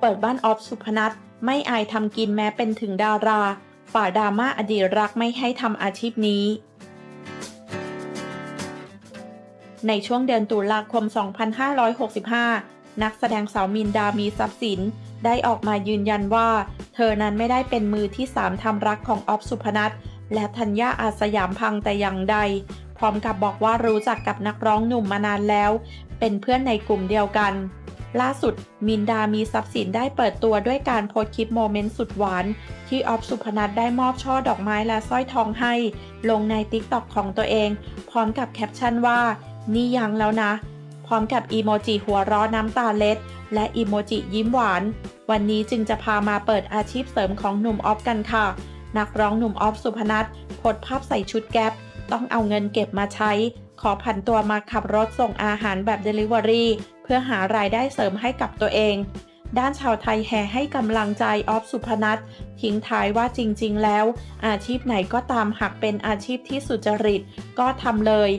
เปิดบ้านออฟสุพนัทไม่อายทำกินแม้เป็นถึงดารา ฝ่าดราม่าอดีตรักไม่ให้ทำอาชีพนี้ ในช่วงเดือนตุลาคม 2565 นักแสดงสาวมินดามีทรัพย์สิน ได้ออกมายืนยันว่า เธอนั้นไม่ได้เป็นมือที่สามทำรักของออฟสุพนัท และธัญญาอาสยามพังแต่อย่างใด พร้อมกับบอกว่ารู้จักกับนักร้องหนุ่มมานานแล้ว เป็นเพื่อนในกลุ่มเดียวกัน ล่าสุดมินดามีทรัพย์สินได้เปิดตัวด้วยการโพสคลิปโมเมนต์สุดหวาน ที่ออฟสุพนัทได้มอบช่อดอกไม้และสร้อยทองให้ ลงในติ๊กต็อกของตัวเอง พร้อมกับแคปชั่นว่า นี่ยังแล้วนะ พร้อมกับอีโมจิหัวร้อน้ำตาเล็ด และอีโมจิยิ้มหวาน วันนี้จึงจะพามาเปิดอาชีพเสริมของหนุ่มออฟกันค่ะ นักร้องหนุ่มออฟสุพนัทโพสภาพใส่ชุดแก๊ปต้องเอาเงินเก็บมาใช้ ขอผันตัวมาขับรถส่งอาหารแบบ Delivery เพื่อหารายได้เสริมให้กับตัวเอง ด้านชาวไทยแห่ให้กำลังใจออฟสุพนัททิ้งท้ายว่าจริงๆ แล้ว อาชีพไหนก็ตามหากเป็นอาชีพที่สุจริตก็ทำเลย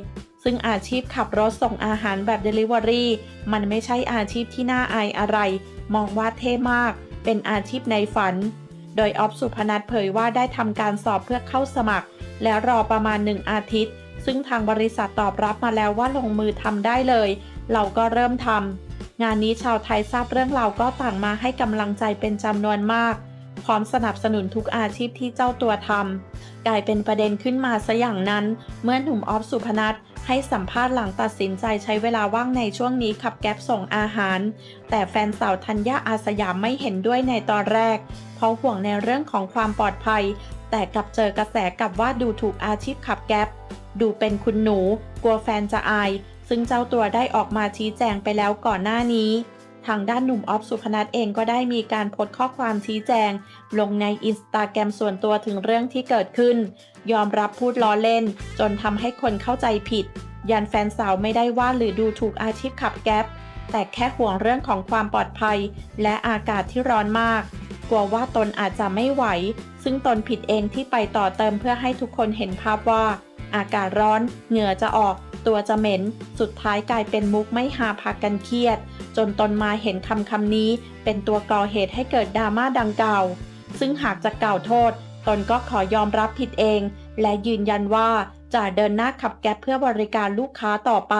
ซึ่งอาชีพขับรถส่งอาหารแบบ Delivery มันไม่ใช่อาชีพที่น่าอายอะไร มองว่าเท่มาก เป็นอาชีพในฝัน โดยออฟสุพนัทเผยว่าได้ทำการสอบเพื่อเข้าสมัคร และรอประมาณหนึ่งอาทิตย์ ซึ่งทางบริษัทตอบรับมาแล้วว่าลงมือทำได้เลย เราก็เริ่มทำงานนี้ชาวไทยทราบเรื่องเราก็ต่างมาให้กำลังใจเป็นจำนวนมาก พร้อมสนับสนุนทุกอาชีพที่เจ้าตัวทำกลายเป็นประเด็นขึ้นมาซะอย่างนั้น เมื่อหนุ่มออฟสุพนัท ให้สัมภาษณ์หลังตัดสินใจใช้เวลาว่างในช่วงนี้ขับแก๊ปส่งอาหาร แต่แฟนสาวธัญญาอาสยามไม่เห็นด้วยในตอนแรก เพราะห่วงในเรื่องของความปลอดภัย แต่กลับเจอกระแสกลับว่าดูถูกอาชีพขับแก๊ปดูเป็นคุณหนู กลัวแฟนจะอาย ซึ่งเจ้าตัวได้ออกมาชี้แจงไปแล้วก่อนหน้านี้ ทางด้านหนุ่มออฟสุพนัทเองก็ได้มีการโพสต์ข้อความชี้แจง ลงในอินสตาแกรมส่วนตัวถึงเรื่องที่เกิดขึ้น ยอมรับพูดล้อเล่น จนทำให้คนเข้าใจผิด ยันแฟนสาวไม่ได้ว่าหรือดูถูกอาชีพขับแก๊ปแต่แค่ห่วงเรื่องของความปลอดภัย และอากาศที่ร้อนมาก กลัวว่าตนอาจจะไม่ไหว ซึ่งตนผิดเองที่ไปต่อเติมเพื่อให้ทุกคนเห็นภาพว่า อากาศร้อน เหงื่อจะออก ตัวจะเหม็น สุดท้ายกลายเป็นมุกไม่หาพากันเครียด จนตนมาเห็นคำคำนี้เป็นตัวก่อเหตุให้เกิดดราม่าดังกล่าว ซึ่งหากจะกล่าวโทษ ตนก็ขอยอมรับผิดเอง และยืนยันว่าจะเดินหน้าขับแก๊ปเพื่อบริการลูกค้าต่อไป